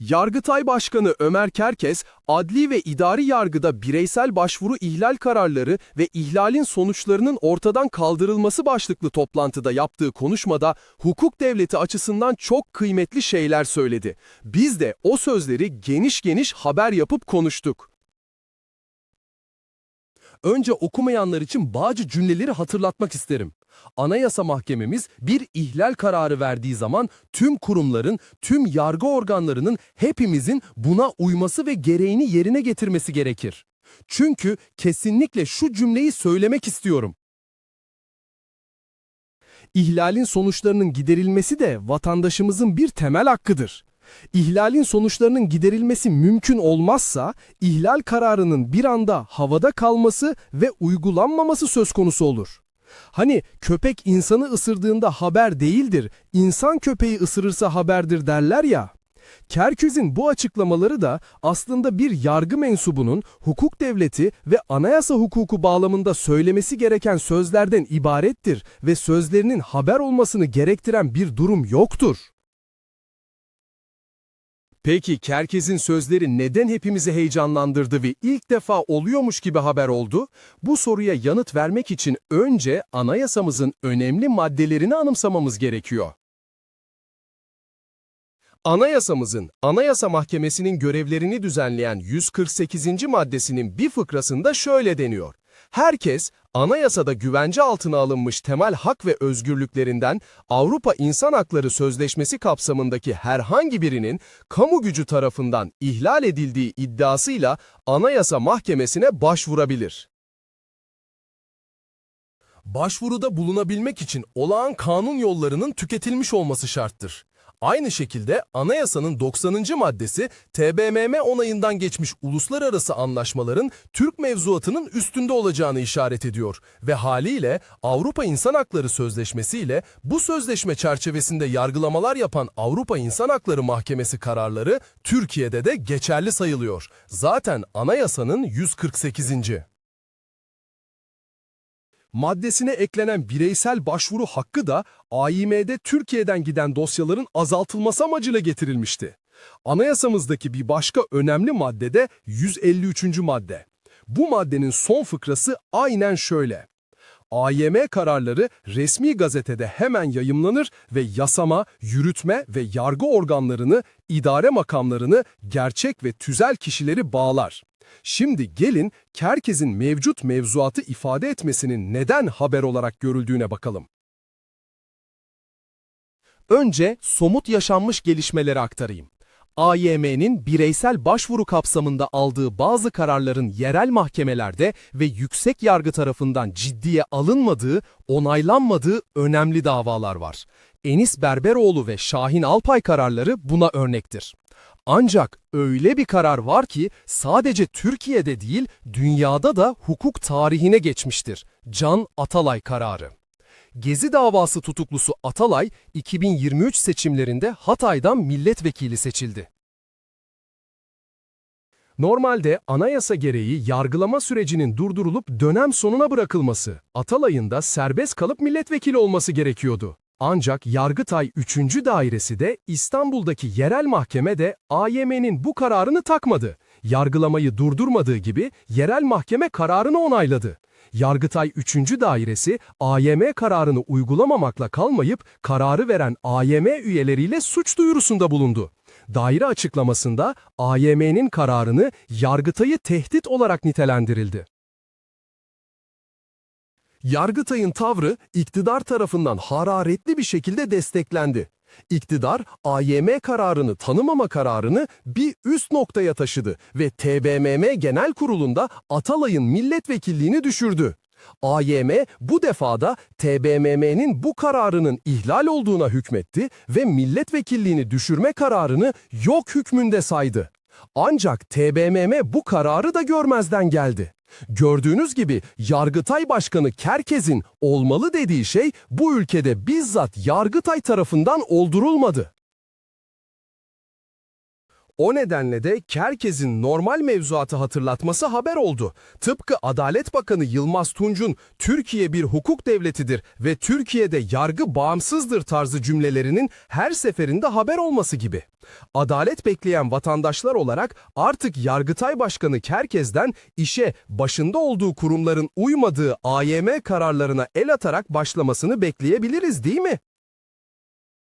Yargıtay Başkanı Ömer Kerkez, adli ve idari yargıda bireysel başvuru ihlal kararları ve ihlalin sonuçlarının ortadan kaldırılması başlıklı toplantıda yaptığı konuşmada hukuk devleti açısından çok kıymetli şeyler söyledi. Biz de o sözleri geniş geniş haber yapıp konuştuk. Önce okumayanlar için bazı cümleleri hatırlatmak isterim. Anayasa Mahkememiz bir ihlal kararı verdiği zaman tüm kurumların, tüm yargı organlarının hepimizin buna uyması ve gereğini yerine getirmesi gerekir. Çünkü kesinlikle şu cümleyi söylemek istiyorum. İhlalin sonuçlarının giderilmesi de vatandaşımızın bir temel hakkıdır. İhlalin sonuçlarının giderilmesi mümkün olmazsa, ihlal kararının bir anda havada kalması ve uygulanmaması söz konusu olur. Hani köpek insanı ısırdığında haber değildir, insan köpeği ısırırsa haberdir derler ya. Kerküz'ün bu açıklamaları da aslında bir yargı mensubunun hukuk devleti ve anayasa hukuku bağlamında söylemesi gereken sözlerden ibarettir ve sözlerinin haber olmasını gerektiren bir durum yoktur. Peki Kerkez'in sözleri neden hepimizi heyecanlandırdı ve ilk defa oluyormuş gibi haber oldu? Bu soruya yanıt vermek için önce anayasamızın önemli maddelerini anımsamamız gerekiyor. Anayasamızın Anayasa Mahkemesi'nin görevlerini düzenleyen 148. maddesinin bir fıkrasında şöyle deniyor. Herkes anayasada güvence altına alınmış temel hak ve özgürlüklerinden Avrupa İnsan Hakları Sözleşmesi kapsamındaki herhangi birinin kamu gücü tarafından ihlal edildiği iddiasıyla Anayasa Mahkemesi'ne başvurabilir. Başvuruda bulunabilmek için olağan kanun yollarının tüketilmiş olması şarttır. Aynı şekilde anayasanın 90. maddesi TBMM onayından geçmiş uluslararası anlaşmaların Türk mevzuatının üstünde olacağını işaret ediyor ve haliyle Avrupa İnsan Hakları Sözleşmesi ile bu sözleşme çerçevesinde yargılamalar yapan Avrupa İnsan Hakları Mahkemesi kararları Türkiye'de de geçerli sayılıyor. Zaten anayasanın 148 maddesine eklenen bireysel başvuru hakkı da AİM'de Türkiye'den giden dosyaların azaltılması amacıyla getirilmişti. Anayasamızdaki bir başka önemli madde de 153. madde. Bu maddenin son fıkrası aynen şöyle. AYM kararları resmi gazetede hemen yayımlanır ve yasama, yürütme ve yargı organlarını, idare makamlarını, gerçek ve tüzel kişileri bağlar. Şimdi gelin Kerkez'in mevcut mevzuatı ifade etmesinin neden haber olarak görüldüğüne bakalım. Önce somut yaşanmış gelişmeleri aktarayım. AYM'nin bireysel başvuru kapsamında aldığı bazı kararların yerel mahkemelerde ve yüksek yargı tarafından ciddiye alınmadığı, onaylanmadığı önemli davalar var. Enis Berberoğlu ve Şahin Alpay kararları buna örnektir. Ancak öyle bir karar var ki sadece Türkiye'de değil dünyada da hukuk tarihine geçmiştir. Can Atalay kararı. Gezi davası tutuklusu Atalay 2023 seçimlerinde Hatay'dan milletvekili seçildi. Normalde anayasa gereği yargılama sürecinin durdurulup dönem sonuna bırakılması, Atalay'ın da serbest kalıp milletvekili olması gerekiyordu. Ancak Yargıtay 3. Dairesi de İstanbul'daki yerel mahkeme de AYM'nin bu kararını takmadı. Yargılamayı durdurmadığı gibi yerel mahkeme kararını onayladı. Yargıtay 3. Dairesi AYM kararını uygulamamakla kalmayıp kararı veren AYM üyeleriyle suç duyurusunda bulundu. Daire açıklamasında AYM'nin kararını Yargıtay'ı tehdit olarak nitelendirildi. Yargıtay'ın tavrı iktidar tarafından hararetli bir şekilde desteklendi. İktidar, AYM kararını tanımama kararını bir üst noktaya taşıdı ve TBMM Genel Kurulu'nda Atalay'ın milletvekilliğini düşürdü. AYM bu defada TBMM'nin bu kararının ihlal olduğuna hükmetti ve milletvekilliğini düşürme kararını yok hükmünde saydı. Ancak TBMM bu kararı da görmezden geldi. Gördüğünüz gibi Yargıtay Başkanı Kerkez'in olmalı dediği şey bu ülkede bizzat Yargıtay tarafından oldurulmadı. O nedenle de Kerkez'in normal mevzuatı hatırlatması haber oldu. Tıpkı Adalet Bakanı Yılmaz Tunç'un Türkiye bir hukuk devletidir ve Türkiye'de yargı bağımsızdır tarzı cümlelerinin her seferinde haber olması gibi. Adalet bekleyen vatandaşlar olarak artık Yargıtay Başkanı Kerkez'den işe başında olduğu kurumların uymadığı AYM kararlarına el atarak başlamasını bekleyebiliriz değil mi?